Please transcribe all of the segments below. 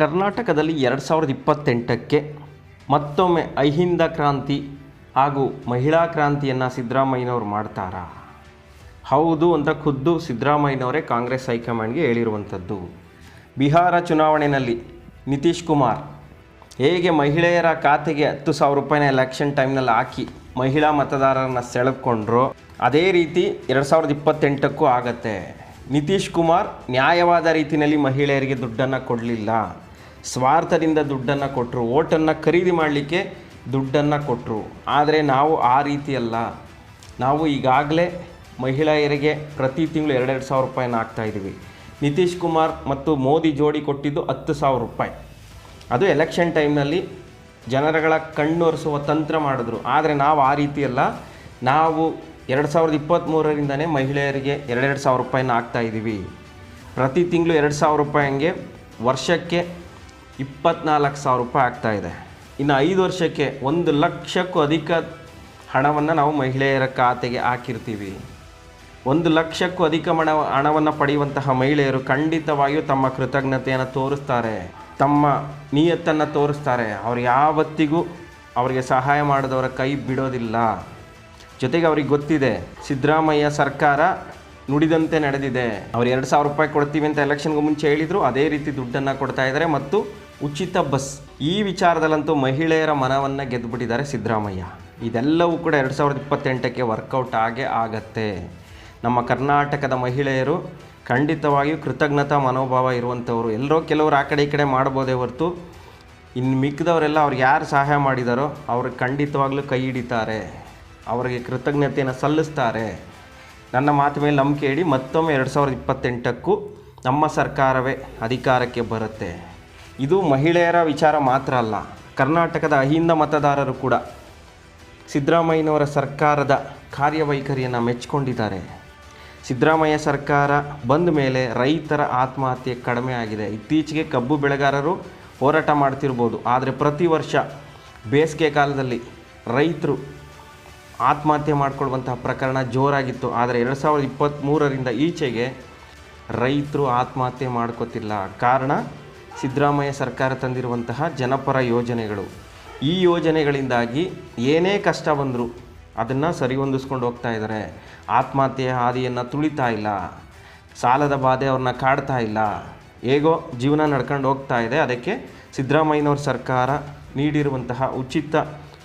ಕರ್ನಾಟಕದಲ್ಲಿ ಎರಡು ಸಾವಿರದ ಇಪ್ಪತ್ತೆಂಟಕ್ಕೆ ಮತ್ತೊಮ್ಮೆ ಅಹಿಂದ ಕ್ರಾಂತಿ ಹಾಗೂ ಮಹಿಳಾ ಕ್ರಾಂತಿಯನ್ನು ಸಿದ್ದರಾಮಯ್ಯನವರು ಮಾಡ್ತಾರಾ? ಹೌದು ಅಂತ ಖುದ್ದು ಸಿದ್ದರಾಮಯ್ಯನವರೇ ಕಾಂಗ್ರೆಸ್ ಹೈಕಮಾಂಡ್ಗೆ ಹೇಳಿರುವಂಥದ್ದು. ಬಿಹಾರ ಚುನಾವಣೆಯಲ್ಲಿ ನಿತೀಶ್ ಕುಮಾರ್ ಹೇಗೆ ಮಹಿಳೆಯರ ಖಾತೆಗೆ ಹತ್ತು ಸಾವಿರ ರೂಪಾಯಿನ ಎಲೆಕ್ಷನ್ ಟೈಮ್ನಲ್ಲಿ ಹಾಕಿ ಮಹಿಳಾ ಮತದಾರರನ್ನು ಸೆಳೆದುಕೊಂಡ್ರೋ, ಅದೇ ರೀತಿ ಎರಡು ಸಾವಿರದ ಇಪ್ಪತ್ತೆಂಟಕ್ಕೂ ಆಗತ್ತೆ. ನಿತೀಶ್ ಕುಮಾರ್ ನ್ಯಾಯವಾದ ರೀತಿಯಲ್ಲಿ ಮಹಿಳೆಯರಿಗೆ ದುಡ್ಡನ್ನು ಕೊಡಲಿಲ್ಲ. ಸ್ವಾರ್ಥದಿಂದ ದುಡ್ಡನ್ನು ಕೊಟ್ಟರು ಓಟನ್ನು ಖರೀದಿ ಮಾಡಲಿಕ್ಕೆ ದುಡ್ಡನ್ನು ಕೊಟ್ಟರು ಆದರೆ ನಾವು ಆ ರೀತಿ ಅಲ್ಲ. ನಾವು ಈಗಾಗಲೇ ಮಹಿಳೆಯರಿಗೆ ಪ್ರತಿ ತಿಂಗಳು ಎರಡೆರಡು ಸಾವಿರ ರೂಪಾಯಿನ ಹಾಕ್ತಾ ಇದ್ದೀವಿ. ನಿತೀಶ್ ಕುಮಾರ್ ಮತ್ತು ಮೋದಿ ಜೋಡಿ ಕೊಟ್ಟಿದ್ದು ಹತ್ತು ಸಾವಿರ ರೂಪಾಯಿ. ಅದು ಎಲೆಕ್ಷನ್ ಟೈಮ್ನಲ್ಲಿ ಜನರಗಳ ಕಣ್ಣೊರೆಸುವ ತಂತ್ರ ಮಾಡಿದ್ರು. ಆದರೆ ನಾವು ಆ ರೀತಿ ಅಲ್ಲ. ನಾವು ಎರಡು ಸಾವಿರದ ಇಪ್ಪತ್ತ್ಮೂರರಿಂದನೇ ಮಹಿಳೆಯರಿಗೆ ಎರಡೆರಡು ಸಾವಿರ ರೂಪಾಯಿನ ಹಾಕ್ತಾ ಇದ್ದೀವಿ. ಪ್ರತಿ ತಿಂಗಳು ಎರಡು ಸಾವಿರ ರೂಪಾಯಿ ಹಂಗೆ ವರ್ಷಕ್ಕೆ ಇಪ್ಪತ್ನಾಲ್ಕು ಸಾವಿರ ರೂಪಾಯಿ ಆಗ್ತಾ ಇದೆ. ಇನ್ನು ಐದು ವರ್ಷಕ್ಕೆ ಒಂದು ಲಕ್ಷಕ್ಕೂ ಅಧಿಕ ಹಣವನ್ನು ನಾವು ಮಹಿಳೆಯರ ಖಾತೆಗೆ ಹಾಕಿರ್ತೀವಿ. ಒಂದು ಲಕ್ಷಕ್ಕೂ ಅಧಿಕ ಹಣ ಹಣವನ್ನು ಪಡೆಯುವಂತಹ ಮಹಿಳೆಯರು ಖಂಡಿತವಾಗಿಯೂ ತಮ್ಮ ಕೃತಜ್ಞತೆಯನ್ನು ತೋರಿಸ್ತಾರೆ. ತಮ್ಮ ನಿಯತ್ತನ್ನು ತೋರಿಸ್ತಾರೆ. ಅವ್ರು ಯಾವತ್ತಿಗೂ ಅವರಿಗೆ ಸಹಾಯ ಮಾಡಿದವರ ಕೈ ಬಿಡೋದಿಲ್ಲ. ಜೊತೆಗೆ ಅವ್ರಿಗೆ ಗೊತ್ತಿದೆ, ಸಿದ್ದರಾಮಯ್ಯ ಸರ್ಕಾರ ನುಡಿದಂತೆ ನಡೆದಿದೆ. ಅವ್ರು ಎರಡು ಸಾವಿರ ರೂಪಾಯಿ ಕೊಡ್ತೀವಿ ಅಂತ ಎಲೆಕ್ಷನ್ಗೂ ಮುಂಚೆ ಹೇಳಿದರು, ಅದೇ ರೀತಿ ದುಡ್ಡನ್ನು ಕೊಡ್ತಾ ಇದ್ದಾರೆ ಮತ್ತು ಉಚಿತ ಬಸ್. ಈ ವಿಚಾರದಲ್ಲಂತೂ ಮಹಿಳೆಯರ ಮನವನ್ನು ಗೆದ್ದುಬಿಟ್ಟಿದ್ದಾರೆ ಸಿದ್ದರಾಮಯ್ಯ. ಇದೆಲ್ಲವೂ ಕೂಡ ಎರಡು ಸಾವಿರದ ಇಪ್ಪತ್ತೆಂಟಕ್ಕೆ ವರ್ಕೌಟ್ ಆಗೇ ಆಗತ್ತೆ. ನಮ್ಮ ಕರ್ನಾಟಕದ ಮಹಿಳೆಯರು ಖಂಡಿತವಾಗಿಯೂ ಕೃತಜ್ಞತಾ ಮನೋಭಾವ ಇರುವಂಥವ್ರು. ಎಲ್ಲರೂ ಕೆಲವರು ಆ ಕಡೆ ಈ ಕಡೆ ಮಾಡ್ಬೋದೇ ಹೊರತು ಇನ್ನು ಮಿಕ್ಕಿದವರೆಲ್ಲ ಅವ್ರಿಗೆ ಯಾರು ಸಹಾಯ ಮಾಡಿದಾರೋ ಅವ್ರಿಗೆ ಖಂಡಿತವಾಗ್ಲೂ ಕೈ ಹಿಡಿತಾರೆ. ಅವರಿಗೆ ಕೃತಜ್ಞತೆಯನ್ನು ಸಲ್ಲಿಸ್ತಾರೆ. ನನ್ನ ಮಾತು ಮೇಲೆ ನಂಬಿಕೆ ಇಡಿ ಮತ್ತೊಮ್ಮೆ ಎರಡು ಸಾವಿರದ ಇಪ್ಪತ್ತೆಂಟಕ್ಕೂ ನಮ್ಮ ಸರ್ಕಾರವೇ ಅಧಿಕಾರಕ್ಕೆ ಬರುತ್ತೆ. ಇದು ಮಹಿಳೆಯರ ವಿಚಾರ ಮಾತ್ರ ಅಲ್ಲ. ಕರ್ನಾಟಕದ ಅಹಿಂದ ಮತದಾರರು ಕೂಡ ಸಿದ್ದರಾಮಯ್ಯನವರ ಸರ್ಕಾರದ ಕಾರ್ಯವೈಖರಿಯನ್ನು ಮೆಚ್ಚಿಕೊಂಡಿದ್ದಾರೆ. ಸಿದ್ದರಾಮಯ್ಯ ಸರ್ಕಾರ ಬಂದ ಮೇಲೆ ರೈತರ ಆತ್ಮಹತ್ಯೆ ಕಡಿಮೆ ಆಗಿದೆ. ಇತ್ತೀಚೆಗೆ ಕಬ್ಬು ಬೆಳೆಗಾರರು ಹೋರಾಟ ಮಾಡ್ತಿರ್ಬೋದು. ಆದರೆ ಪ್ರತಿ ವರ್ಷ ಬೇಸಿಗೆ ಕಾಲದಲ್ಲಿ ರೈತರು ಆತ್ಮಹತ್ಯೆ ಮಾಡಿಕೊಳ್ಳುವಂತಹ ಪ್ರಕರಣ ಜೋರಾಗಿತ್ತು. ಆದರೆ ಎರಡು ಸಾವಿರದ ಇಪ್ಪತ್ತ್ಮೂರರಿಂದ ಈಚೆಗೆ ರೈತರು ಆತ್ಮಹತ್ಯೆ ಮಾಡ್ಕೋತಿಲ್ಲ. ಕಾರಣ ಸಿದ್ದರಾಮಯ್ಯ ಸರ್ಕಾರ ತಂದಿರುವಂತಹ ಜನಪರ ಯೋಜನೆಗಳು. ಈ ಯೋಜನೆಗಳಿಂದಾಗಿ ಏನೇ ಕಷ್ಟ ಬಂದರೂ ಅದನ್ನು ಸರಿ ಹೊಂದಿಸ್ಕೊಂಡು ಹೋಗ್ತಾ ಇದ್ದಾರೆ. ಆತ್ಮಹತ್ಯೆಯ ಹಾದಿಯನ್ನು ತುಳಿತಾ ಇಲ್ಲ. ಸಾಲದ ಬಾಧೆ ಅವ್ರನ್ನ ಕಾಡ್ತಾ ಇಲ್ಲ. ಹೇಗೋ ಜೀವನ ನಡ್ಕೊಂಡು ಹೋಗ್ತಾ ಇದೆ. ಅದಕ್ಕೆ ಸಿದ್ದರಾಮಯ್ಯನವ್ರ ಸರ್ಕಾರ ನೀಡಿರುವಂತಹ ಉಚಿತ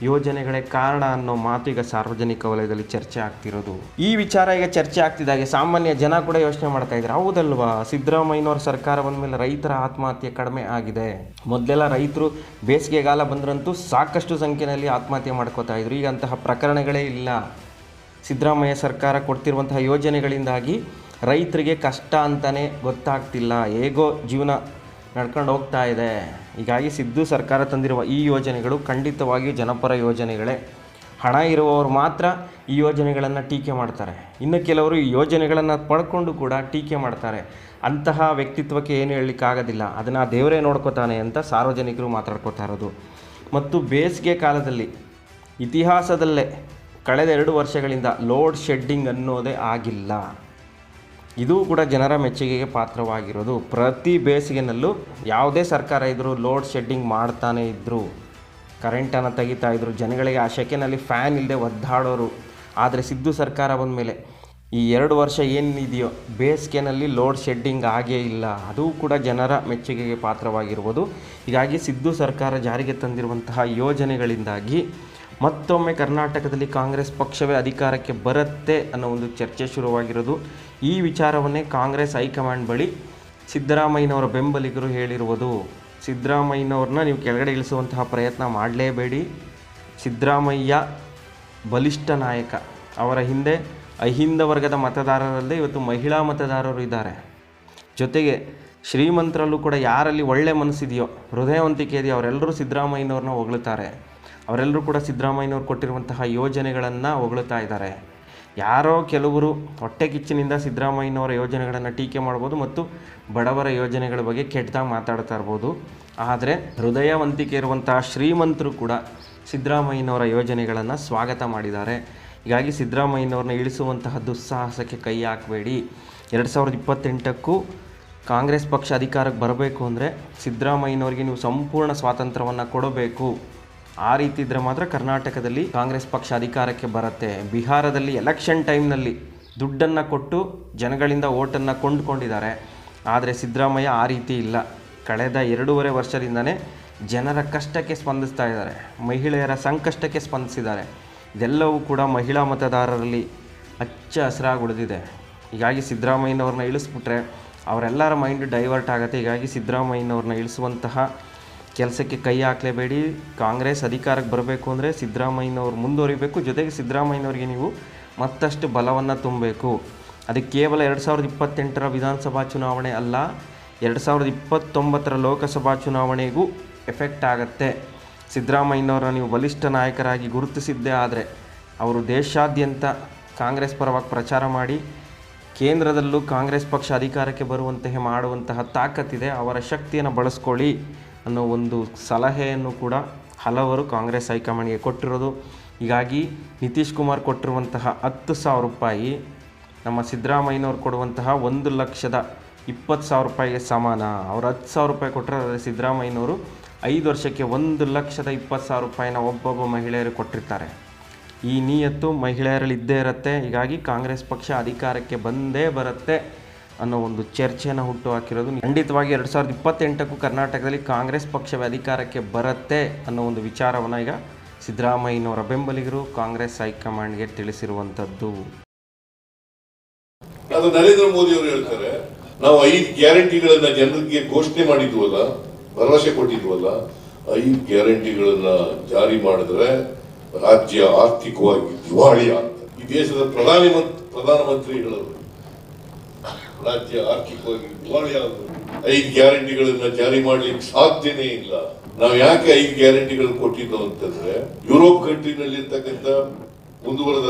ಯೋಜನೆಗಳೇ ಕಾರಣ ಅನ್ನೋ ಮಾತು ಈಗ ಸಾರ್ವಜನಿಕ ವಲಯದಲ್ಲಿ ಚರ್ಚೆ ಆಗ್ತಿರೋದು. ಈ ವಿಚಾರ ಈಗ ಚರ್ಚೆ ಆಗ್ತಿದ್ದಾಗೆ ಸಾಮಾನ್ಯ ಜನ ಕೂಡ ಯೋಚನೆ ಮಾಡ್ತಾ ಇದ್ದಾರೆ. ಹೌದಲ್ವಾ? ಸಿದ್ದರಾಮಯ್ಯನವ್ರ ಸರ್ಕಾರ ಬಂದ ಮೇಲೆ ರೈತರ ಆತ್ಮಹತ್ಯೆ ಕಡಿಮೆ ಆಗಿದೆ. ಮೊದಲೆಲ್ಲ ರೈತರು ಬೇಸಿಗೆಗಾಲ ಬಂದ್ರಂತೂ ಸಾಕಷ್ಟು ಸಂಖ್ಯೆಯಲ್ಲಿ ಆತ್ಮಹತ್ಯೆ ಮಾಡ್ಕೋತಾ ಇದ್ರು. ಈಗ ಅಂತಹ ಪ್ರಕರಣಗಳೇ ಇಲ್ಲ. ಸಿದ್ದರಾಮಯ್ಯ ಸರ್ಕಾರ ಕೊಡ್ತಿರುವಂತಹ ಯೋಜನೆಗಳಿಂದಾಗಿ ರೈತರಿಗೆ ಕಷ್ಟ ಅಂತಲೇ ಗೊತ್ತಾಗ್ತಿಲ್ಲ. ಹೇಗೋ ಜೀವನ ನಡ್ಕೊಂಡು ಹೋಗ್ತಾ ಇದೆ. ಹೀಗಾಗಿ ಸಿದ್ದು ಸರ್ಕಾರ ತಂದಿರುವ ಈ ಯೋಜನೆಗಳು ಖಂಡಿತವಾಗಿಯೂ ಜನಪರ ಯೋಜನೆಗಳೇ. ಹಣ ಇರುವವರು ಮಾತ್ರ ಈ ಯೋಜನೆಗಳನ್ನು ಟೀಕೆ ಮಾಡ್ತಾರೆ. ಇನ್ನು ಕೆಲವರು ಈ ಯೋಜನೆಗಳನ್ನು ಪಡ್ಕೊಂಡು ಕೂಡ ಟೀಕೆ ಮಾಡ್ತಾರೆ. ಅಂತಹ ವ್ಯಕ್ತಿತ್ವಕ್ಕೆ ಏನು ಹೇಳಲಿಕ್ಕಾಗೋದಿಲ್ಲ. ಅದನ್ನು ದೇವರೇ ನೋಡ್ಕೋತಾನೆ ಅಂತ ಸಾರ್ವಜನಿಕರು ಮಾತಾಡ್ಕೋತಾ ಇರೋದು. ಮತ್ತು ಬೇಸಿಗೆ ಕಾಲದಲ್ಲಿ, ಇತಿಹಾಸದಲ್ಲೇ ಕಳೆದ ಎರಡು ವರ್ಷಗಳಿಂದ ಲೋಡ್ ಶೆಡ್ಡಿಂಗ್ ಅನ್ನೋದೇ ಆಗಿಲ್ಲ. ಇದು ಕೂಡ ಜನರ ಮೆಚ್ಚುಗೆಗೆ ಪಾತ್ರವಾಗಿರೋದು. ಪ್ರತಿ ಬೇಸಿಗೆನಲ್ಲೂ ಯಾವುದೇ ಸರ್ಕಾರ ಇದ್ದರೂ ಲೋಡ್ ಶೆಡ್ಡಿಂಗ್ ಮಾಡ್ತಾನೇ ಇದ್ದರು ಕರೆಂಟನ್ನು ತೆಗಿತಾ ಇದ್ದರು ಜನಗಳಿಗೆ ಆ ಸೆಕೆನಲ್ಲಿ ಫ್ಯಾನ್ ಇಲ್ಲದೆ ಒದ್ದಾಡೋರು. ಆದರೆ ಸಿದ್ದು ಸರ್ಕಾರ ಬಂದ ಮೇಲೆ ಈ ಎರಡು ವರ್ಷ ಏನಿದೆಯೋ ಬೇಸಿಗೆನಲ್ಲಿ ಲೋಡ್ ಶೆಡ್ಡಿಂಗ್ ಆಗೇ ಇಲ್ಲ. ಅದು ಕೂಡ ಜನರ ಮೆಚ್ಚುಗೆಗೆ ಪಾತ್ರವಾಗಿರ್ಬೋದು. ಹೀಗಾಗಿ ಸಿದ್ದು ಸರ್ಕಾರ ಜಾರಿಗೆ ತಂದಿರುವಂತಹ ಯೋಜನೆಗಳಿಂದಾಗಿ ಮತ್ತೊಮ್ಮೆ ಕರ್ನಾಟಕದಲ್ಲಿ ಕಾಂಗ್ರೆಸ್ ಪಕ್ಷವೇ ಅಧಿಕಾರಕ್ಕೆ ಬರುತ್ತೆ ಅನ್ನೋ ಒಂದು ಚರ್ಚೆ ಶುರುವಾಗಿರೋದು. ಈ ವಿಚಾರವನ್ನೇ ಕಾಂಗ್ರೆಸ್ ಹೈಕಮಾಂಡ್ ಬಳಿ ಸಿದ್ದರಾಮಯ್ಯನವರ ಬೆಂಬಲಿಗರು ಹೇಳಿರುವುದು. ಸಿದ್ದರಾಮಯ್ಯನವ್ರನ್ನ ನೀವು ಕೆಳಗಡೆ ಇಳಿಸುವಂತಹ ಪ್ರಯತ್ನ ಮಾಡಲೇಬೇಡಿ. ಸಿದ್ದರಾಮಯ್ಯ ಬಲಿಷ್ಠ ನಾಯಕ. ಅವರ ಹಿಂದೆ ಅಹಿಂದ ವರ್ಗದ ಮತದಾರರಲ್ಲದೆ ಇವತ್ತು ಮಹಿಳಾ ಮತದಾರರು ಇದ್ದಾರೆ. ಜೊತೆಗೆ ಶ್ರೀಮಂತರಲ್ಲೂ ಕೂಡ ಯಾರಲ್ಲಿ ಒಳ್ಳೆ ಮನಸ್ಸಿದೆಯೋ ಹೃದಯವಂತಿಕೆ ಇದೆಯೋ ಅವರೆಲ್ಲರೂ ಸಿದ್ದರಾಮಯ್ಯನವ್ರನ್ನ ಹೊಗಳುತ್ತಾರೆ ಅವರೆಲ್ಲರೂ ಕೂಡ ಸಿದ್ದರಾಮಯ್ಯನವರು ಕೊಟ್ಟಿರುವಂತಹ ಯೋಜನೆಗಳನ್ನು ಹೊಗಳುತ್ತಾ ಇದ್ದಾರೆ. ಯಾರೋ ಕೆಲವರು ಹೊಟ್ಟೆ ಕಿಚ್ಚಿನಿಂದ ಸಿದ್ದರಾಮಯ್ಯನವರ ಯೋಜನೆಗಳನ್ನು ಟೀಕೆ ಮಾಡ್ಬೋದು ಮತ್ತು ಬಡವರ ಯೋಜನೆಗಳ ಬಗ್ಗೆ ಕೆಟ್ಟದಾಗಿ ಮಾತಾಡ್ತಾ ಇರ್ಬೋದು. ಆದರೆ ಹೃದಯವಂತಿಕೆ ಇರುವಂತಹ ಶ್ರೀಮಂತರು ಕೂಡ ಸಿದ್ದರಾಮಯ್ಯನವರ ಯೋಜನೆಗಳನ್ನು ಸ್ವಾಗತ ಮಾಡಿದ್ದಾರೆ. ಹೀಗಾಗಿ ಸಿದ್ದರಾಮಯ್ಯನವ್ರನ್ನ ಇಳಿಸುವಂತಹ ದುಸ್ಸಾಹಸಕ್ಕೆ ಕೈ ಹಾಕಬೇಡಿ. ಎರಡು ಸಾವಿರದ ಇಪ್ಪತ್ತೆಂಟಕ್ಕೂ ಕಾಂಗ್ರೆಸ್ ಪಕ್ಷ ಅಧಿಕಾರಕ್ಕೆ ಬರಬೇಕು ಅಂದರೆ ಸಿದ್ದರಾಮಯ್ಯನವರಿಗೆ ನೀವು ಸಂಪೂರ್ಣ ಸ್ವಾತಂತ್ರ್ಯವನ್ನು ಕೊಡಬೇಕು. ಆ ರೀತಿ ಇದ್ದರೆ ಮಾತ್ರ ಕರ್ನಾಟಕದಲ್ಲಿ ಕಾಂಗ್ರೆಸ್ ಪಕ್ಷ ಅಧಿಕಾರಕ್ಕೆ ಬರುತ್ತೆ. ಬಿಹಾರದಲ್ಲಿ ಎಲೆಕ್ಷನ್ ಟೈಮ್ನಲ್ಲಿ ದುಡ್ಡನ್ನು ಕೊಟ್ಟು ಜನಗಳಿಂದ ಓಟನ್ನು ಕೊಂಡುಕೊಂಡಿದ್ದಾರೆ. ಆದರೆ ಸಿದ್ದರಾಮಯ್ಯ ಆ ರೀತಿ ಇಲ್ಲ. ಕಳೆದ ಎರಡೂವರೆ ವರ್ಷದಿಂದನೇ ಜನರ ಕಷ್ಟಕ್ಕೆ ಸ್ಪಂದಿಸ್ತಾ ಇದ್ದಾರೆ. ಮಹಿಳೆಯರ ಸಂಕಷ್ಟಕ್ಕೆ ಸ್ಪಂದಿಸಿದ್ದಾರೆ. ಇದೆಲ್ಲವೂ ಕೂಡ ಮಹಿಳಾ ಮತದಾರರಲ್ಲಿ ಹಚ್ಚ ಹಸಿರಾಗಿ ಉಳಿದಿದೆ ಹೀಗಾಗಿ ಸಿದ್ದರಾಮಯ್ಯನವ್ರನ್ನ ಇಳಿಸ್ಬಿಟ್ರೆ ಅವರೆಲ್ಲರ ಮೈಂಡ್ ಡೈವರ್ಟ್ ಆಗುತ್ತೆ. ಹೀಗಾಗಿ ಸಿದ್ದರಾಮಯ್ಯನವ್ರನ್ನ ಇಳಿಸುವಂತಹ ಕೆಲಸಕ್ಕೆ ಕೈ ಹಾಕಲೇಬೇಡಿ. ಕಾಂಗ್ರೆಸ್ ಅಧಿಕಾರಕ್ಕೆ ಬರಬೇಕು ಅಂದರೆ ಸಿದ್ದರಾಮಯ್ಯನವ್ರು ಮುಂದುವರಿಬೇಕು. ಜೊತೆಗೆ ಸಿದ್ದರಾಮಯ್ಯನವ್ರಿಗೆ ನೀವು ಮತ್ತಷ್ಟು ಬಲವನ್ನು ತುಂಬಬೇಕು. ಅದು ಕೇವಲ ಎರಡು ಸಾವಿರದ ಇಪ್ಪತ್ತೆಂಟರ ವಿಧಾನಸಭಾ ಚುನಾವಣೆ ಅಲ್ಲ, ಎರಡು ಸಾವಿರದ ಇಪ್ಪತ್ತೊಂಬತ್ತರ ಲೋಕಸಭಾ ಚುನಾವಣೆಗೂ ಎಫೆಕ್ಟ್ ಆಗುತ್ತೆ. ಸಿದ್ದರಾಮಯ್ಯನವರ ನೀವು ಬಲಿಷ್ಠ ನಾಯಕರಾಗಿ ಗುರುತಿಸಿದ್ದೇ ಆದರೆ ಅವರು ದೇಶಾದ್ಯಂತ ಕಾಂಗ್ರೆಸ್ ಪರವಾಗಿ ಪ್ರಚಾರ ಮಾಡಿ, ಕೇಂದ್ರದಲ್ಲೂ ಕಾಂಗ್ರೆಸ್ ಪಕ್ಷ ಅಧಿಕಾರಕ್ಕೆ ಬರುವಂತಹ ಮಾಡುವಂತಹ ತಾಕತ್ತಿದೆ. ಅವರ ಶಕ್ತಿಯನ್ನು ಬಳಸ್ಕೊಳ್ಳಿ. ಅನ್ನೋ ಒಂದು ಸಲಹೆಯನ್ನು ಕೂಡ ಹಲವರು ಕಾಂಗ್ರೆಸ್ ಹೈಕಮಾಂಡ್ಗೆ ಕೊಟ್ಟಿರೋದು. ಹೀಗಾಗಿ ನಿತೀಶ್ ಕುಮಾರ್ ಕೊಟ್ಟಿರುವಂತಹ ಹತ್ತು ಸಾವಿರ ರೂಪಾಯಿ ನಮ್ಮ ಸಿದ್ದರಾಮಯ್ಯನವ್ರು ಕೊಡುವಂತಹ ಒಂದು ಲಕ್ಷದ ಇಪ್ಪತ್ತು ಸಾವಿರ ರೂಪಾಯಿಗೆ ಸಮಾನ. ಅವ್ರು ಹತ್ತು ಸಾವಿರ ರೂಪಾಯಿ ಕೊಟ್ಟರೆ ಸಿದ್ದರಾಮಯ್ಯನವರು ಐದು ವರ್ಷಕ್ಕೆ ಒಂದು ಲಕ್ಷದ ಇಪ್ಪತ್ತು ಸಾವಿರ ರೂಪಾಯಿನ ಒಬ್ಬೊಬ್ಬ ಮಹಿಳೆಯರು ಕೊಟ್ಟಿರ್ತಾರೆ. ಈ ನಿಯತ್ತು ಮಹಿಳೆಯರಲ್ಲಿ ಇದ್ದೇ ಇರುತ್ತೆ. ಹೀಗಾಗಿ ಕಾಂಗ್ರೆಸ್ ಪಕ್ಷ ಅಧಿಕಾರಕ್ಕೆ ಬಂದೇ ಬರುತ್ತೆ. ಅನ್ನೋ ಒಂದು ಚರ್ಚೆಯನ್ನು ಹುಟ್ಟು ಹಾಕಿರೋದು. ಖಂಡಿತವಾಗಿ ಎರಡು ಸಾವಿರದ ಇಪ್ಪತ್ತೆಂಟಕ್ಕೂ ಕರ್ನಾಟಕದಲ್ಲಿ ಕಾಂಗ್ರೆಸ್ ಪಕ್ಷವೇ ಅಧಿಕಾರಕ್ಕೆ ಬರುತ್ತೆ ಅನ್ನೋ ಒಂದು ವಿಚಾರವನ್ನು ಈಗ ಸಿದ್ದರಾಮಯ್ಯನವರ ಬೆಂಬಲಿಗರು ಕಾಂಗ್ರೆಸ್ ಹೈಕಮಾಂಡ್ಗೆ ತಿಳಿಸಿರುವಂಥದ್ದು. ಅದು ನರೇಂದ್ರ ಮೋದಿ ಅವರು ಹೇಳ್ತಾರೆ, ನಾವು ಐದು ಗ್ಯಾರಂಟಿಗಳನ್ನ ಜನರಿಗೆ ಘೋಷಣೆ ಮಾಡಿದ್ವಲ್ಲ, ಭರವಸೆ ಕೊಟ್ಟಿದ್ವಲ್ಲ, ಐದು ಗ್ಯಾರಂಟಿಗಳನ್ನ ಜಾರಿ ಮಾಡಿದ್ರೆ ರಾಜ್ಯ ಆರ್ಥಿಕವಾಗಿ ದಿವಾಳಿ ಆಗ್ತದೆ ಈ ದೇಶದ ಪ್ರಧಾನಿ ಪ್ರಧಾನಮಂತ್ರಿಗಳವರು ರಾಜ್ಯ ಆರ್ಥಿಕವಾಗಿ ಆಗ್ತದೆ ಐದು ಗ್ಯಾರಂಟಿಗಳನ್ನ ಜಾರಿ ಮಾಡ್ಲಿಕ್ಕೆ ಸಾಧ್ಯನೇ ಇಲ್ಲ. ನಾವು ಯಾಕೆ ಐದು ಗ್ಯಾರಂಟಿಗಳು ಕೊಟ್ಟಿದ್ದು ಅಂತಂದ್ರೆ, ಯುರೋಪ್ ಕಂಟ್ರಿನಲ್ಲಿ ಇರ್ತಕ್ಕಂಥ ಮುಂದುವರೆದ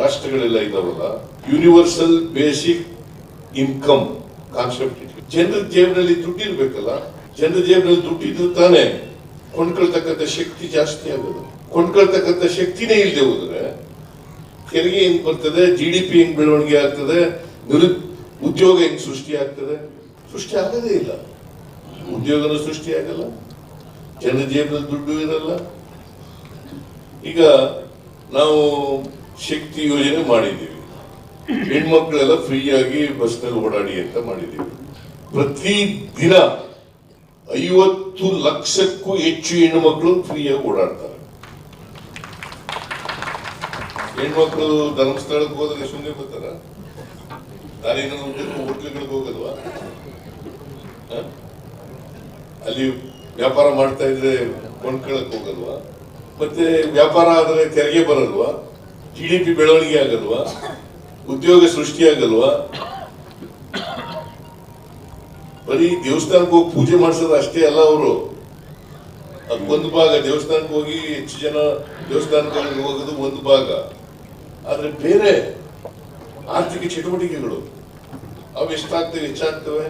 ರಾಷ್ಟ್ರಗಳೆಲ್ಲ ಇದಾವಲ್ಲ ಯೂನಿವರ್ಸಲ್ ಬೇಸಿಕ್ ಇನ್ಕಮ್ ಕಾನ್ಸೆಪ್ಟ್ ಜನರ ಜೇಬಿನಲ್ಲಿ ದುಡ್ಡು ಇರ್ಬೇಕಲ್ಲ, ಜನರ ಜೇಬಿನಲ್ಲಿ ದುಡ್ಡು ತಾನೇ ಕೊಂಡ್ಕೊಳ್ತಕ್ಕಂಥ ಶಕ್ತಿ ಜಾಸ್ತಿ ಆಗೋದು. ಕೊಂಡ್ಕೊಳ್ತಕ್ಕಂಥ ಶಕ್ತಿನೇ ಇಲ್ಲದೆ ಹೋದ್ರೆ, ತೆರಿಗೆ ಹೆಂಗ್ ಬರ್ತದೆ ಜಿ ಡಿ ಪಿ ಹೆಂಗ್ ಬೆಳವಣಿಗೆ ಆಗ್ತದೆ ಉದ್ಯೋಗ ಹೆಂಗ್ ಸೃಷ್ಟಿ ಆಗ್ತದೆ ಸೃಷ್ಟಿ ಆಗದೇ ಇಲ್ಲ. ಉದ್ಯೋಗನೂ ಸೃಷ್ಟಿ ಆಗಲ್ಲ ಜನ ಜೇಬಿನಲ್ಲಿ ದುಡ್ಡು ಇರಲ್ಲ. ಈಗ ನಾವು ಶಕ್ತಿ ಯೋಜನೆ ಮಾಡಿದ್ದೀವಿ. ಹೆಣ್ಮಕ್ಳೆಲ್ಲ ಫ್ರೀಯಾಗಿ ಬಸ್ನಲ್ಲಿ ಓಡಾಡಿ ಅಂತ ಮಾಡಿದ್ದೀವಿ. ಪ್ರತಿ ದಿನ ಐವತ್ತು ಲಕ್ಷಕ್ಕೂ ಹೆಚ್ಚು ಹೆಣ್ಮಕ್ಳು ಫ್ರೀಯಾಗಿ ಓಡಾಡ್ತಾರೆ. ಹೆಣ್ಮಕ್ಳು ಧರ್ಮಸ್ಥಳಕ್ಕೆ ಹೋದ್ರೆ ಸುಮ್ಮನೆ ಬರ್ತಾರ ದಾರಿನ ಹೋಟ್ಲುಗಳಿಗೆ ಹೋಗಲ್ವಾ? ಹ? ಅಲ್ಲಿ ವ್ಯಾಪಾರ ಮಾಡ್ತಾ ಇದ್ರೆ ಕೊಂಡ್ಕೊಳಕ್ ಹೋಗಲ್ವಾ? ಮತ್ತೆ ವ್ಯಾಪಾರ ಆದ್ರೆ ತೆರಿಗೆ ಬರಲ್ವಾ? ಜಿ ಡಿ ಪಿ ಬೆಳವಣಿಗೆ ಆಗಲ್ವಾ? ಉದ್ಯೋಗ ಸೃಷ್ಟಿ ಆಗಲ್ವಾ? ಬರೀ ದೇವಸ್ಥಾನಕ್ಕೆ ಹೋಗಿ ಪೂಜೆ ಮಾಡಿಸೋದು ಅಷ್ಟೇ ಅಲ್ಲ ಅವರು. ಒಂದು ಭಾಗ ದೇವಸ್ಥಾನಕ್ಕೆ ಹೋಗಿ ಹೆಚ್ಚು ಜನ ದೇವಸ್ಥಾನಕ್ಕೆ ಹೋಗೋದು ಒಂದು ಭಾಗ. ಆದ್ರೆ ಬೇರೆ ಆರ್ಥಿಕ ಚಟುವಟಿಕೆಗಳು. अब स्टार्ट द रिचार्ज तो है